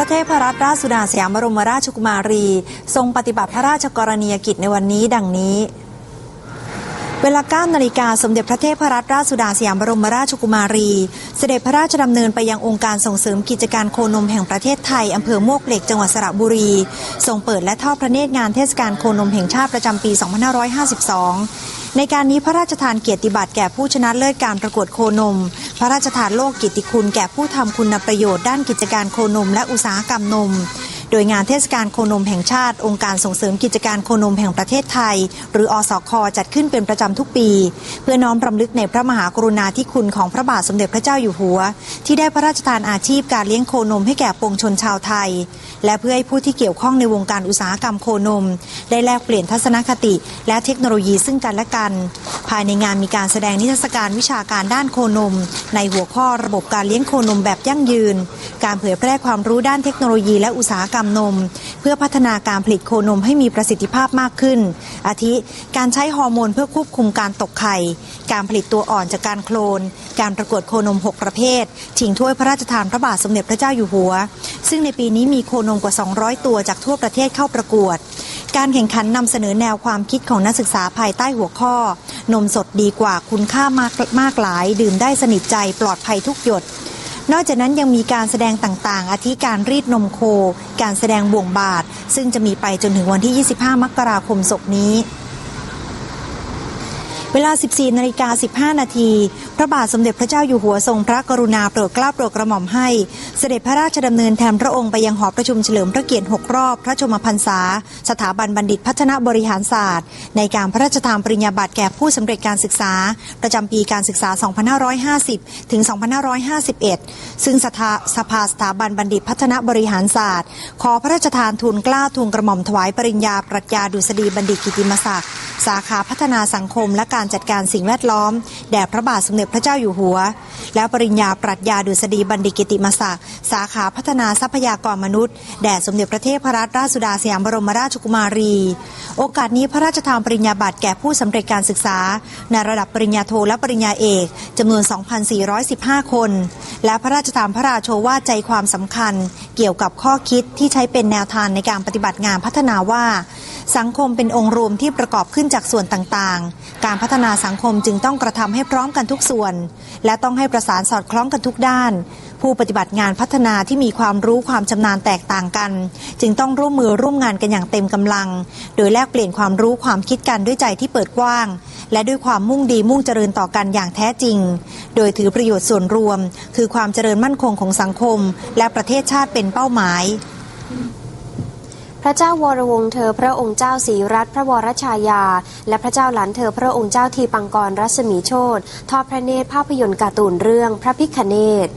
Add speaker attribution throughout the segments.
Speaker 1: พระเทพรัตนราชสุดาสยามบรมราชกุมารี ทรงปฏิบัติพระราชกรณียกิจในวันนี้ดังนี้ เวลา9นาฬิกาสมเด็จพระเทพรัตนราชสุดาสยามบรมราชกุมารี เสด็จพระราชดำเนินไปยังองค์การส่งเสริมกิจการโคนมแห่งประเทศไทยอำเภอมวกเหล็กจังหวัดสระบุรี ทรงเปิดและทอดพระเนตรงานเทศกาลโคนมแห่งชาติประจำปี 2552 ในการนี้พระราชทานเกียรติบัตรแก่ผู้ชนะเลิศการประกวดโคนม พระราชทานโลกกิตติคุณแก่ผู้ทำคุณประโยชน์ด้านกิจการโคนมและอุตสาหกรรมนม โดยงานเทศกาลโคนมแห่งชาติ องค์การส่งเสริมกิจการโคนมแห่งประเทศไทย หรืออสคจัดขึ้นเป็นประจำทุกปี เพื่อน้อมรำลึกในพระมหากรุณาธิคุณของพระบาทสมเด็จพระเจ้าอยู่หัว ที่ได้พระราชทานอาชีพการเลี้ยงโคนมให้แก่ปวงชนชาวไทย และเพื่อให้ผู้ที่เกี่ยวข้องในวงการอุตสาหกรรมโคนม ได้แลกเปลี่ยนทัศนคติ และเทคโนโลยีซึ่งกันและกัน ภายในงานมีการแสดงนิทรรศการวิชาการด้านโคนม ในหัวข้อระบบการเลี้ยงโคนมแบบยั่งยืน การเผยแพร่ความรู้ด้านเทคโนโลยีและอุตสาหกรรมนม เพื่อพัฒนาการผลิตโคนมให้มีประสิทธิภาพมากขึ้น อาทิ การใช้ฮอร์โมนเพื่อควบคุมการตกไข่ การผลิตตัวอ่อนจากการโคลน การประกวดโคนม 6 ประเภท ชิงถ้วยพระราชทานพระบาทสมเด็จพระเจ้าอยู่หัว ซึ่งในปีนี้มีโคนมกว่า 200 ตัวจากทั่วประเทศเข้าประกวด การแข่งขันนำเสนอแนวความคิดของนักศึกษาภายใต้หัวข้อ นมสดดีกว่าคุณค่ามากมากหลาย ดื่มได้สนิทใจปลอดภัยทุกหยด นอกจากนั้นยังมีการแสดงต่างๆ อาทิการรีดนมโค การแสดงบ่วงบาท ซึ่งจะมีไปจนถึงวันที่ 25 มกราคมศกนี้ เวลา 14นาฬิกา15 นาที พระบาทสมเด็จพระเจ้าอยู่หัวทรงพระกรุณาโปรดเกล้าโปรดกระหม่อมให้ เสด็จพระราชดำเนินแทนพระองค์ไปยังหอประชุมเฉลิมพระเกียรติ 6 รอบ พระชมพรรษา สถาบันบัณฑิตพัฒนาบริหารศาสตร์ ในการพระราชทานปริญญาบัตรแก่ผู้สำเร็จการศึกษา ประจำปีการศึกษา 2550 ถึง 2551 ซึ่งสภาสภาสถาบันบัณฑิตพัฒนาบริหารศาสตร์ ขอพระราชทานทุนเกล้าทุนกระหม่อมถวายปริญญาปรัชญาดุษฎีบัณฑิตกิติมศักดิ์ สาขาพัฒนาสังคมและการจัดการสิ่งแวดล้อม แด่พระบาทสมเด็จพระเจ้าอยู่หัว และปริญญาปรัชญาดุษฎีบัณฑิตกิติมศักดิ์สาขาพัฒนาทรัพยากรมนุษย์ แด่สมเด็จพระเทพรัตนราชสุดาสยามบรมราชกุมารี โอกาสนี้พระราชทานปริญญาบัตรแก่ผู้สำเร็จการศึกษา ในระดับปริญญาโทและปริญญาเอกจำนวน 2,415 คน และพระราชทานพระราโชวาใจความสำคัญ เกี่ยวกับข้อคิดที่ใช้เป็นแนวทางในการปฏิบัติงานพัฒนาว่า สังคมเป็นองค์รวมที่ประกอบขึ้นจากส่วนต่างๆ การพัฒนาสังคมจึงต้องกระทำให้พร้อมกันทุกส่วน และต้องให้ประสานสอดคล้องกันทุกด้าน ผู้ปฏิบัติงานพัฒนาที่มีความรู้ความชำนาญแตกต่างกัน จึงต้องร่วมมือร่วมงานกันอย่างเต็มกำลัง โดยแลกเปลี่ยนความรู้ความคิดกันด้วยใจที่เปิดกว้าง และด้วยความมุ่งดีมุ่งเจริญต่อกันอย่างแท้จริง โดยถือประโยชน์ส่วนรวม คือความเจริญมั่นคงของสังคม และประเทศชาติเป็นเป้าหมาย
Speaker 2: ระเจ้าวรวงศ์เธอพระองค์เจ้าศรีรัตนพระวรชายา และพระเจ้าหลานเธอพระองค์เจ้าทีปังกรรัศมีโชตทอดพระเนตรภาพยนตร์การ์ตูนเรื่องพระพิคเนต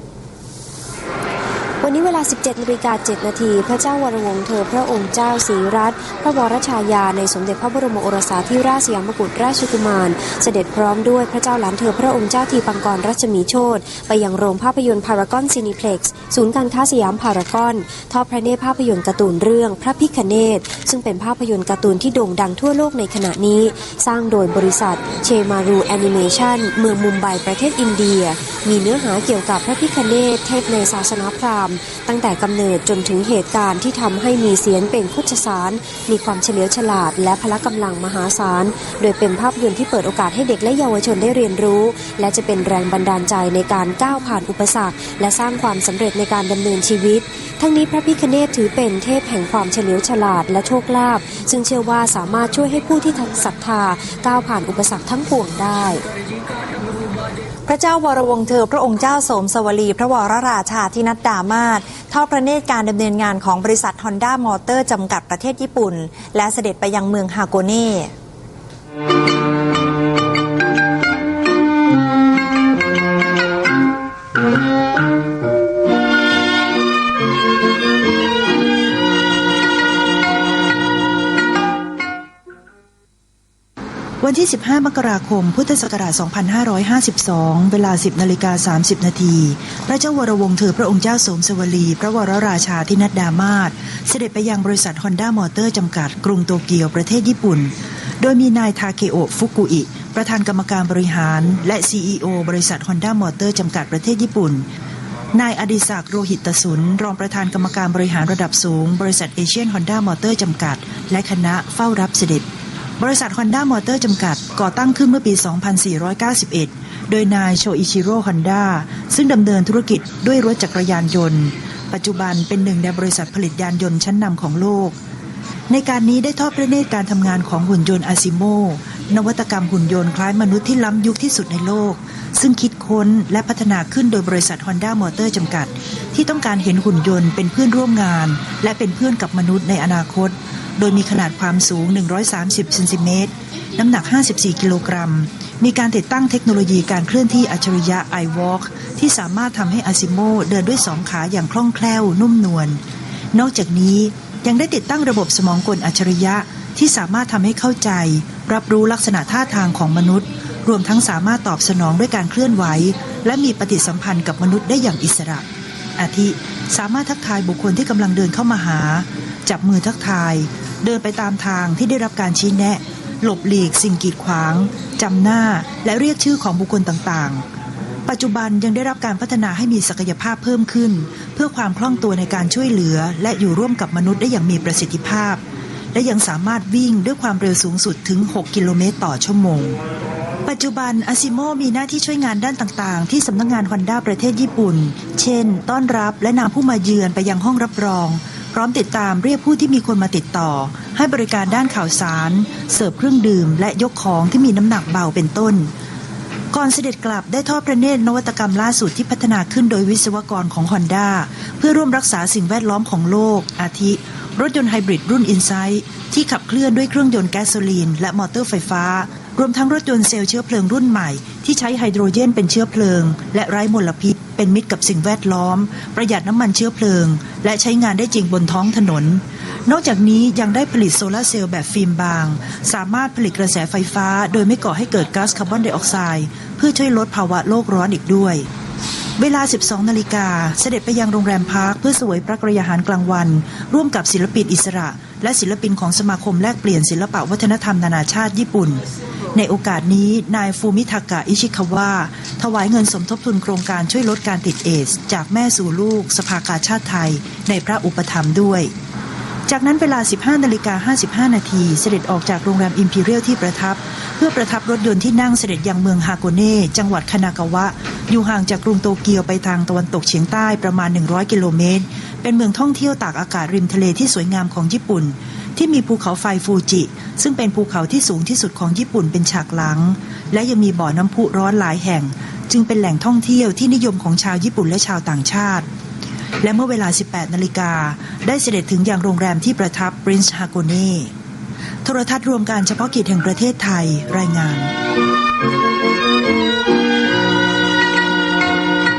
Speaker 2: วันนี้เวลา 17นาฬิกา7นาทีพระเจ้าวรวงศ์เธอพระองค์เจ้าศรีรัตนพระวรชายาในสมเด็จพระบรมโอรสาธิราชสยามกุฎราชกุมาร เสด็จพร้อมด้วยพระเจ้าหลานเธอพระองค์เจ้าทีปังกรรัชมีโชตไปยังโรงภาพยนตร์พารากอนซินิเพล็กซ์ศูนย์การค้าสยามพารากอนทอดพระเนตรภาพยนตร์การ์ตูนเรื่องพระพิคเนตซึ่งเป็นภาพยนตร์การ์ตูนที่โด่งดังทั่วโลกในขณะนี้ สร้างโดยบริษัทเชมารูแอนิเมชันเมืองมุมไบประเทศอินเดีย มีเนื้อหาเกี่ยวกับพระพิคเนตเทพในศาสนาพราหมณ์ตั้งแต่กำเนิดจนถึงเหตุการณ์ที่ทำให้มีเสียนเป็นโคชสาร มีความเฉลียวฉลาด และพละกำลังมหาศาล โดยเป็นภาพยนตร์ที่เปิดโอกาสให้เด็กและเยาวชนได้เรียนรู้ และจะเป็นแรงบันดาลใจในการก้าวผ่านอุปสรรค และสร้างความสำเร็จในการดำเนินชีวิต ทั้งนี้พระพิคเนตถือเป็นเทพแห่งความเฉลียวฉลาดและโชคลาภซึ่งเชื่อว่าสามารถช่วยให้ผู้ที่ศรัทธาก้าวผ่านอุปสรรคทั้งปวงได้
Speaker 1: พระเจ้าวรวงศ์เธอ พระองค์เจ้าโสมสวลี พระวรราชาธินัดดามาศทอดพระเนตรการดำเนินงานของบริษัทฮอนด้ามอเตอร์จำกัดประเทศญี่ปุ่น และเสด็จไปยังเมืองฮาโกเน่
Speaker 3: วันที่ 15 มกราคม พุทธศักราช 2552 เวลา 10 นาฬิกา 30 นาที พระเจ้าวรวงศ์เธอพระองค์เจ้าสมสวลี พระวรราชาธินัดดามาศเสด็จไปยังบริษัทฮอนด้ามอเตอร์จำกัด กรุงโตเกียว ประเทศญี่ปุ่น โดยมีนายทาเคโอะฟุกุอิ ประธานกรรมการบริหาร และ CEO บริษัทฮอนด้ามอเตอร์จำกัดประเทศญี่ปุ่นนายอดิศักดิ์โรหิตสุน รองประธานกรรมการบริหารระดับสูง บริษัทเอเชียนฮอนด้ามอเตอร์จำกัด และคณะเฝ้ารับเสด็จ บริษัทฮอนด้ามอเตอร์จำกัด ก่อตั้งขึ้นเมื่อปี 2491 โดยนายโชอิชิโร่ฮอนด้าซึ่งดำเนินธุรกิจด้วยรถจักรยานยนต์ ปัจจุบันเป็นหนึ่งในบริษัทผลิตยานยนต์ชั้นนำของโลก ในการนี้ได้ทอดพระเนตรการทำงานของหุ่นยนต์อาซิโมนวัตกรรมหุ่นยนต์คล้ายมนุษย์ที่ล้ำยุคที่สุดในโลก ซึ่งคิดค้นและพัฒนาขึ้นโดยบริษัท Honda Motor จำกัด ที่ต้องการเห็นหุ่นยนต์เป็นเพื่อนร่วมงาน และเป็นเพื่อนกับมนุษย์ในอนาคต โดยมีขนาดความสูง 130เซนติเมตร น้ำหนัก 54 กิโลกรัม มีการติดตั้งเทคโนโลยีการเคลื่อนที่อัจฉริยะ iWalk ที่สามารถทำให้อาซิโมเดินด้วยสองขาอย่างคล่องแคล่ว นุ่มนวล นอกจากนี้ยังได้ติดตั้งระบบสมองกลอัจฉริยะที่สามารถทำให้เข้าใจ รับรู้ลักษณะท่าทางของมนุษย์ รวมทั้งสามารถตอบสนองด้วยการเคลื่อนไหว และมีปฏิสัมพันธ์กับมนุษย์ได้อย่างอิสระ อาทิ สามารถทักทายบุคคลที่กำลังเดินเข้ามาหา จับมือทักทาย เดินไปตามทางที่ได้รับการชี้แนะ หลบหลีกสิ่งกีดขวางจำหน้าและเรียกชื่อของบุคคลต่างๆ ปัจจุบันยังได้รับการพัฒนาให้มีศักยภาพเพิ่มขึ้น เพื่อความคล่องตัวในการช่วยเหลือ และอยู่ร่วมกับมนุษย์ได้อย่างมีประสิทธิภาพ และยังสามารถวิ่งด้วยความเร็วสูงสุดถึง 6 กิโลเมตรต่อชั่วโมง ปัจจุบันอาซิโมมีหน้าที่ช่วยงานด้านต่าง ๆ ที่สำนักงานฮอนด้าประเทศญี่ปุ่น เช่น ต้อนรับและนำผู้มาเยือนไปยังห้องรับรอง พร้อมติดตามเรียกผู้ที่มีคนมาติดต่อ ให้บริการด้านข่าวสาร เสิร์ฟเครื่องดื่ม และยกของที่มีน้ำหนักเบาเป็นต้น ก่อนเสด็จกลับได้ทอดพระเนตรนวัตกรรมล่าสุดที่พัฒนาขึ้นโดยวิศวกรของฮอนด้าเพื่อร่วมรักษาสิ่งแวดล้อมของโลก อาทิ รถยนต์ไฮบริดรุ่นอินไซ h ์ที่ขับเคลื่อนด้วยเครื่องยนต์แก๊สโซลีน และมอเตอร์ไฟฟ้า รวมทั้งรถยนต์เซลล์เชื้อเพลิงรุ่นใหม่ ที่ใช้ไฮโดรเจนเป็นเชื้อเพลิง และไร้มลพิษ เป็นมิตรกับสิ่งแวดล้อม ประหยัดน้ำมันเชื้อเพลิง และใช้งานได้จริงบนท้องถนน นอกจากนี้ยังได้ผลิตโซลาร์เซลล์แบบฟิล์มบาง สามารถผลิตกระแสไฟฟ้า โดยไม่ก่อให้เกิดก๊าซคาร์บอนไดออกไซด์เพื่อช่วยลดภาวะโลกร้อนอีกด้วย เวลา 12 นาฬิกา เสด็จไปยังโรงแรมพาร์คเพื่อสวยพระกรยาหารกลางวัน ร่วมกับศิลปินอิสระ และศิลปินของสมาคมแลกเปลี่ยนศิลปะวัฒนธรรมนานาชาติญี่ปุ่น ในโอกาสนี้นายฟูมิทากะอิชิคาวะถวายเงินสมทบทุนโครงการช่วยลดการติดเอส จากแม่สู่ลูก สภากาชาติไทย ในพระอุปถัมภ์ด้วย จากนั้นเวลา 15นาฬิกา55 นาที เสด็จออกจากโรงแรมอิมพีเรียลที่ประทับ เพื่อประทับรถยนต์ที่นั่งเสด็จยังเมืองฮาโกเน่ จังหวัดคานากาวะ อยู่ห่างจากกรุงโตเกียวไปทางตะวันตกเฉียงใต้ประมาณ 100 กิโลเมตร เป็นเมืองท่องเที่ยวตากอากาศริมทะเลที่สวยงามของญี่ปุ่น ที่มีภูเขาไฟฟูจิ ซึ่งเป็นภูเขาที่สูงที่สุดของญี่ปุ่นเป็นฉากหลัง และยังมีบ่อน้ำพุร้อนหลายแห่ง จึงเป็นแหล่งท่องเที่ยวที่นิยมของชาวญี่ปุ่นและชาวต่างชาติ และเมื่อเวลา 18 นาฬิกา ได้เสด็จถึงอย่างโรงแรมที่ประทับ Prince h a g o n e โทรทัศน์รวมการเฉพาะกิจแห่งประเทศไทยรายงาน